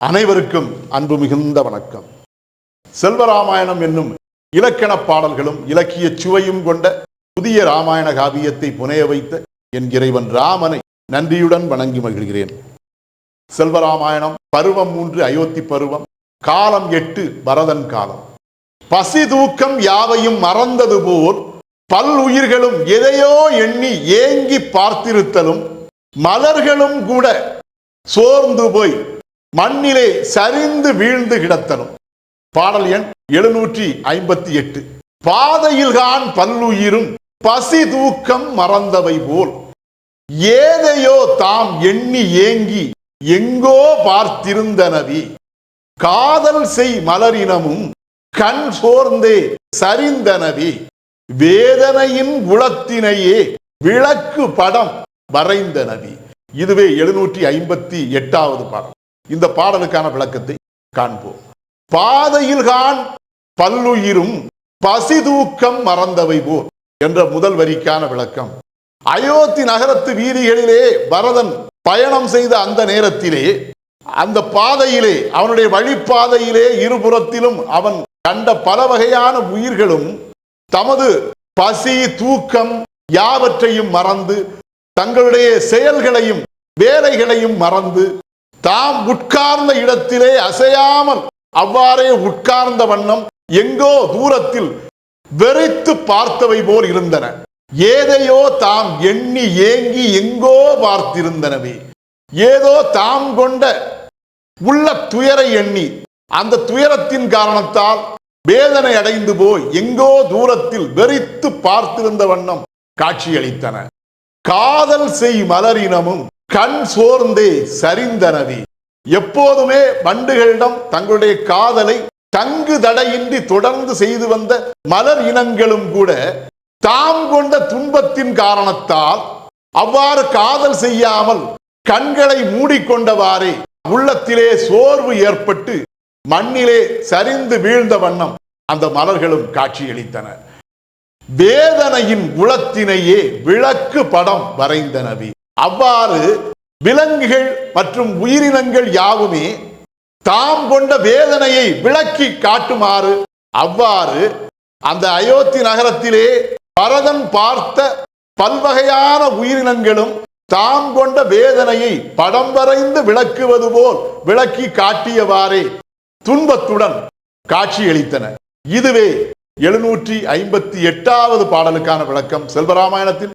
அனைவருக்கும் அன்பு மிகுந்த வணக்கம். செல்வராமாயணம் என்னும் இலக்கண பாடல்களும் இலக்கிய சுவையும் கொண்ட புதிய ராமாயண காவியத்தை புனைய வைத்த என் இறைவன் ராமனை நன்றியுடன் வணங்கி மகிழ்கிறேன். செல்வராமாயணம் பருவம் மூன்று அயோத்தி பருவம் காலம் எட்டு பரதன் காலம். பசி தூக்கம் யாவையும் மறந்தது போல் பல் உயிர்களும் எதையோ எண்ணி ஏங்கி பார்த்திருத்தலும் மலர்களும் கூட சோர்ந்து போய் மண்ணிலே சரிந்து வீழ்ந்து கிடத்தனும் பாடல் எண் எழுநூற்றி ஐம்பத்தி எட்டு பாதையில்கான் பல்லுயிரும் பசி தூக்கம் மறந்தவை போல். ஏதையோ தாம் எண்ணி ஏங்கி எங்கோ பார்த்திருந்தனவி. காதல் செய் மலரினமும் கண் சோர்ந்தே சரிந்தனவி. வேதனையின் குலத்தினையே விளக்கு படம் வரைந்தனவி. இதுவே எழுநூற்றி ஐம்பத்தி எட்டாவது படம் இந்த பாடலுக்கான விளக்கத்தை காண்போம். பாதையில் கான் பல்லுயிரும் பசி தூக்கம் மறந்தவை போல் என்ற முதல் வரிக்கான விளக்கம். அயோத்தி நகரத்து வீதிகளிலே பரதன் பயணம் செய்த அந்த நேரத்திலே அந்த பாதையிலே அவனுடைய வழிப்பாதையிலே இருபுறத்திலும் அவன் கண்ட பல வகையான உயிர்களும் தமது பசி தூக்கம் யாவற்றையும் மறந்து தங்களுடைய செயல்களையும் வேலைகளையும் மறந்து தாம் உட்கார்ந்த இடத்திலே அசையாமல் அவ்வாறே உட்கார்ந்த வண்ணம் எங்கோ தூரத்தில் வெறித்து பார்த்தவை போல் இருந்தன. ஏதையோ தாம் எண்ணி ஏங்கி எங்கோ பார்த்திருந்தனவே. ஏதோ தாம் கொண்ட உள்ள துயரை எண்ணி அந்த துயரத்தின் காரணத்தால் வேதனை அடைந்து போய் எங்கோ தூரத்தில் வெறித்து பார்த்திருந்த வண்ணம் காட்சியளித்தன. காதல் செய் மலரினமும் கண் சோர்ந்தே சரிந்தனவி. எப்போதுமே வண்டுகளிடம் தங்களுடைய காதலை தங்கு தடையின்றி தொடர்ந்து செய்து வந்த மலர் இனங்களும் கூட தாம் கொண்ட துன்பத்தின் காரணத்தால் அவ்வாறு காதல் செய்யாமல் கண்களை மூடிக்கொண்டவாறே உள்ளத்திலே சோர்வு ஏற்பட்டு மண்ணிலே சரிந்து வீழ்ந்த வண்ணம் அந்த மலர்களும் காட்சியளித்தன. வேதனையின் உளத்தினையே விளக்கு படம் வரைந்தனவி. அவ்வாறு விலங்குகள் மற்றும் உயிரினங்கள் யாவுமே தாம் கொண்ட வேதனையை விளக்கி காட்டுமாறு அவ்வாறு அந்த அயோத்தி நகரத்திலே பரதன் பார்த்த பல்வகையான உயிரினங்களும் தாம் கொண்ட வேதனையை படம் வரைந்து விளக்குவது போல் விளக்கி காட்டியவாறே துன்பத்துடன் காட்சியளித்தன. இதுவே எழுநூற்றி ஐம்பத்தி எட்டாவது பாடலுக்கான விளக்கம். செல்வராமாயணத்தின்